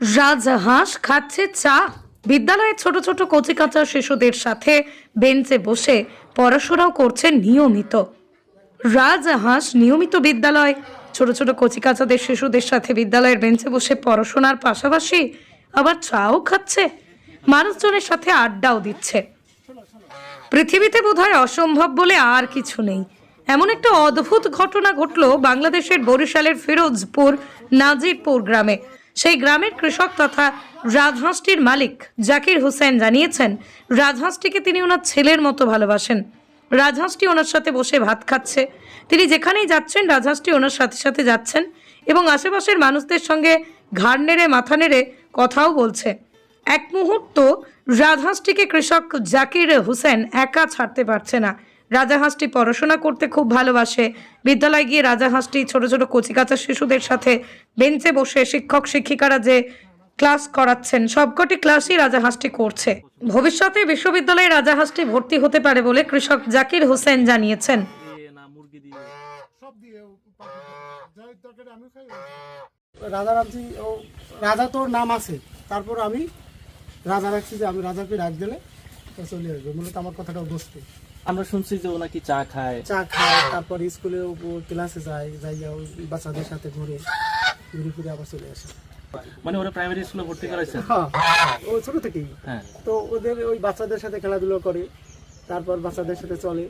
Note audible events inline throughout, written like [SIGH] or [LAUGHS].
রাজহাঁস খাচ্ছে চা। বিদ্যালয়ের ছোট ছোট কচিকাঁচা শিশুদের সাথে বেঞ্চে বসে পড়াশোনাও করছে নিয়মিত। রাজহাঁস নিয়মিত বিদ্যালয় ছোট ছোট কচিকাচাদের শিশুদের সাথে বিদ্যালয়ের বেঞ্চে বসে পড়াশোনার পাশাপাশি আবার চাও খাচ্ছে। মানুষজনের সাথে আড্ডাও দিচ্ছে। পৃথিবীতে বোধহয় অসম্ভব বলে আর কিছু নেই। এমন একটা অদ্ভুত ঘটনা ঘটল বাংলাদেশের বরিশালের ফিরোজপুর, নাজিরপুর গ্রামে। সেই গ্রামের কৃষক তথা রাজহাঁসটির মালিক জাকির হোসেন জানিয়েছেন, রাজহাঁসটিকে তিনি ওনার ছেলের মতো ভালোবাসেন। রাজহাঁসটি ওনার সাথে বসে ভাত খাচ্ছে। তিনি যেখানেই যাচ্ছেন, রাজহাঁসটি ওনার সাথে সাথে যাচ্ছেন এবং আশেপাশের মানুষদের সঙ্গে ঘাড় নেড়ে, মাথা নেড়ে কথাও বলছে। এক মুহূর্ত রাজহাঁসটিকে কৃষক জাকির হোসেন একা ছাড়তে পারছে না। রাজাহাঁসটি পড়াশোনা করতে খুব ভালোবাসে। বিদ্যালয়ে গিয়ে রাজাহাঁসটি ছোট ছোট কচিকাচা শিশুদের সাথে বেঞ্চে বসে শিক্ষক, শিক্ষিকারা যে ক্লাস করাচ্ছেন, সবকটি ক্লাসই রাজাহাঁসটি করছে। ভবিষ্যতে বিশ্ববিদ্যালয়ে রাজাহাঁসটি ভর্তি হতে পারে বলে কৃষক জাকির হোসেন জানিয়েছেন। রাজা রাজা তোর নাম আছে, তারপর আমি রাজা রাখছি যে আমি রাজাকে ডাক দিলে চলে আসবে। মূলত আমার কথাটা বুঝতে। আমরা শুনছি যে ও নাকি চা খায়। চা খায় তারপর স্কুলে ক্লাসে যায় যাইয়া ওই বাচ্চাদের সাথে ঘুরে ঘুরে ফিরে আবার চলে আসে। মানে ওরা প্রাইমারি স্কুলে ভর্তি করাইছেন হ্যাঁ ও ছোট থেকেই। হ্যাঁ। তো ওদের ওই বাচ্চাদের সাথে খেলাধুলো করে তারপর বাচ্চাদের সাথে চলে।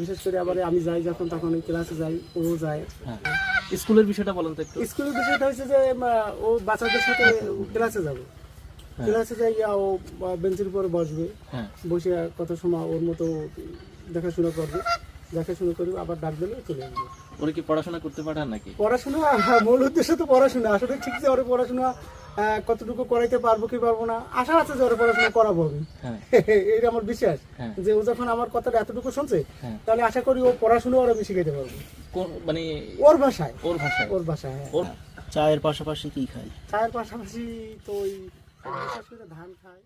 বিশেষ করে আবার আমি যাই যখন তখন ওই ক্লাসে যাই ও যায়। হ্যাঁ। স্কুলের বিষয়টা বলেন তো একটু। স্কুলের বিষয়টা হচ্ছে যে ও বাচ্চাদের সাথে ক্লাসে যাবে। ক্লাসে যাইয়া ও বেঞ্চের উপরে বসবে। হ্যাঁ। বসে কত সময় ওর মতো দেখাশোনা করবে। দেখাশোনা করবে আবার ডাক দিলে চলে আসবে ওরা কি পড়াশোনা করতে পাঠান নাকি? পড়াশোনা হ্যাঁ, মূল উদ্দেশ্য তো পড়াশোনা। আসলে ঠিক যে ওর পড়াশোনা কতটুকু করাইতে পারব কি পারব না আশা আছে যে ওর পড়াশোনা করাবো আমি। হ্যাঁ। [LAUGHS] এটা আমার বিশ্বাস। হ্যাঁ। যে ও যখন আমার কথাটা এতটুকু শুনছে হ্যাঁ। তাহলে আশা করি ও পড়াশোনা ওর আমি শিখাইতে পারব। মানে ওর ভাষায়। ওর ভাষায়। ওর ভাষায় হ্যাঁ। ওর চায়ের পাশাপাশি কি খায়? চায়ের পাশাপাশি তো ওই করে ধান খায়।